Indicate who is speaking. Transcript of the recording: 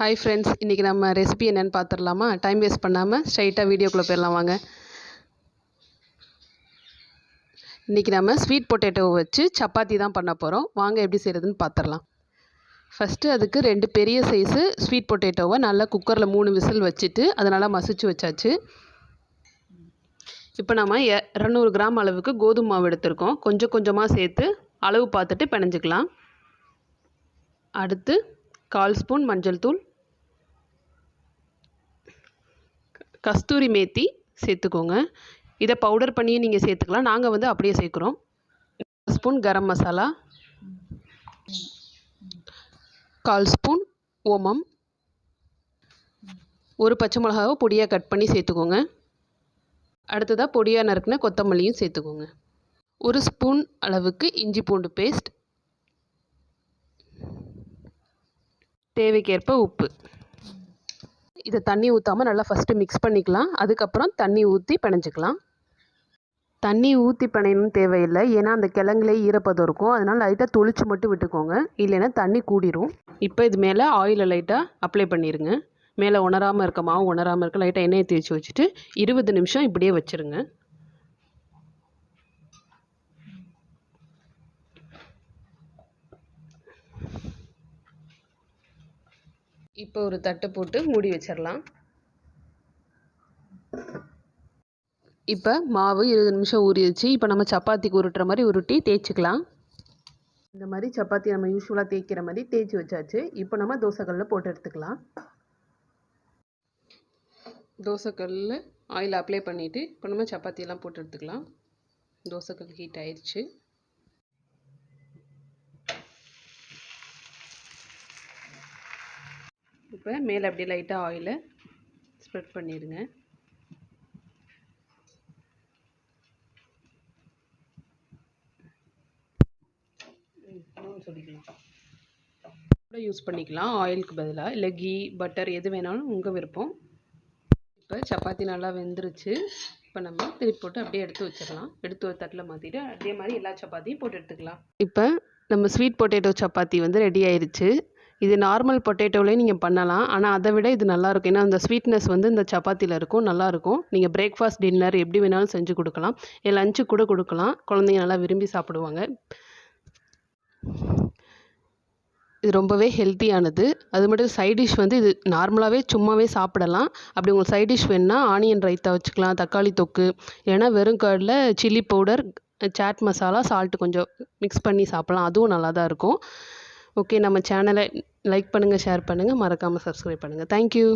Speaker 1: Hi friends இன்றைக்கி நம்ம recipe என்னென்னு பார்த்துடலாமா? டைம் வேஸ்ட் பண்ணாமல் ஸ்ட்ரைட்டாக வீடியோக்குள்ளே போயிடலாம் வாங்க. இன்றைக்கி நம்ம ஸ்வீட் பொட்டேட்டோவை வச்சு சப்பாத்தி தான் பண்ண போகிறோம் வாங்க எப்படி செய்கிறதுன்னு பார்த்துடலாம். ஃபஸ்ட்டு அதுக்கு ரெண்டு பெரிய சைஸு ஸ்வீட் பொட்டேட்டோவை நல்லா குக்கரில் மூணு விசில் வச்சுட்டு அதை நல்லா மசிச்சு வச்சாச்சு. இப்போ நம்ம இரநூறு கிராம் அளவுக்கு கோதுமை மாவு எடுத்திருக்கோம். கொஞ்சம் கொஞ்சமாக சேர்த்து அளவு பார்த்துட்டு பிணைஞ்சிக்கலாம். அடுத்து கால் ஸ்பூன் மஞ்சள் தூள் கஸ்தூரி மேத்தி சேர்த்துக்கோங்க. இதை பவுடர் பண்ணியும் நீங்கள் சேர்த்துக்கலாம். நாங்கள் வந்து அப்படியே சேர்க்குறோம். ஸ்பூன் கரம் மசாலா. கால் ஸ்பூன் ஓமம். ஒரு பச்சை மிளகாவை பொடியாக கட் பண்ணி சேர்த்துக்கோங்க. அடுத்ததாக பொடியாக நறுக்குன கொத்தமல்லியும் சேர்த்துக்கோங்க. ஒரு ஸ்பூன் அளவுக்கு இஞ்சி பூண்டு பேஸ்ட் தேவைக்கேற்ப உப்பு. இதை தண்ணி ஊற்றாமல் நல்லா ஃபஸ்ட்டு மிக்ஸ் பண்ணிக்கலாம். அதுக்கப்புறம் தண்ணி ஊற்றி பிணைஞ்சிக்கலாம். தண்ணி ஊற்றி பிணையணும்னு தேவையில்லை. ஏன்னா அந்த கிழங்குலே ஈரப்பதம் இருக்கும். அதனால் லைட்டாக தொளிச்சு மட்டும் விட்டுக்கோங்க. இல்லைன்னா தண்ணி கூடிரும். இப்போ இது மேலே ஆயிலை லைட்டாக அப்ளை பண்ணிடுங்க மேலே உணராமல் இருக்க மாவு உணராமல் இருக்க லைட்டாக எண்ணெயை தேய்ச்சி வச்சுட்டு இருபது நிமிஷம் இப்படியே வச்சுருங்க. இப்போ ஒரு தட்டு போட்டு மூடி வச்சிடலாம் இப்போ மாவு இருபது நிமிஷம் ஊறிடுச்சு இப்போ நம்ம சப்பாத்திக்கு உருட்டுற மாதிரி உருட்டி தேய்ச்சிக்கலாம். இந்த மாதிரி சப்பாத்தி நம்ம யூஸ்வலாக தேய்க்கிற மாதிரி தேய்ச்சி வச்சாச்சு. இப்போ நம்ம தோசைக்கல்லில் போட்டு எடுத்துக்கலாம். தோசைக்கல்லில் ஆயில் அப்ளை பண்ணிவிட்டு இப்போ நம்ம சப்பாத்தியெல்லாம் போட்டு எடுத்துக்கலாம். தோசைக்கல் ஹீட் ஆயிடுச்சு இப்போ மேலே அப்படியே லைட்டாக ஆயிலை ஸ்ப்ரெட் பண்ணிடுங்க. சொல்லிக்கலாம். கூட யூஸ் பண்ணிக்கலாம். ஆயிலுக்கு பதிலாக இல்லை கீ பட்டர் எது வேணாலும் உங்கள் விருப்பம். இப்போ சப்பாத்தி நல்லா வெந்துருச்சு. இப்போ நம்ம திருப்பி போட்டு அப்படியே எடுத்து வச்சிடலாம். எடுத்து ஒரு தட்டில் மாற்றிட்டு அதே மாதிரி எல்லா சப்பாத்தியும் போட்டு எடுத்துக்கலாம். இப்போ நம்ம ஸ்வீட் பொட்டேட்டோ சப்பாத்தி வந்து ரெடி ஆயிடுச்சு இது நார்மல் பொட்டேட்டோலேயும் நீங்கள் பண்ணலாம். ஆனால் அதை விட இது நல்லாயிருக்கும் ஏன்னா அந்த ஸ்வீட்னஸ் வந்து இந்த சப்பாத்தியில் இருக்கும் நல்லாயிருக்கும் நீங்கள் பிரேக்ஃபாஸ்ட் டின்னர் எப்படி வேணாலும் செஞ்சு கொடுக்கலாம். இல்லை லஞ்சு கூட கொடுக்கலாம். குழந்தைங்க நல்லா விரும்பி சாப்பிடுவாங்க. இது ரொம்பவே ஹெல்த்தியானது அது மட்டும் சைட் டிஷ் வந்து இது நார்மலாகவே சும்மாவே சாப்பிடலாம். அப்படி உங்களுக்கு சைட் டிஷ் வேணுன்னா ஆனியன் ரைத்தா வச்சுக்கலாம் தக்காளி தொக்கு. இல்லைனா வெறும் கர்டில் chilli powder chaat masala salt கொஞ்சம் மிக்ஸ் பண்ணி சாப்பிட்லாம். அதுவும் நல்லா தான் இருக்கும். ஓகே நம்ம சேனலை லைக் பண்ணுங்கள் ஷேர் பண்ணுங்கள் மறக்காமல் சப்ஸ்கிரைப் பண்ணுங்கள் தேங்க்யூ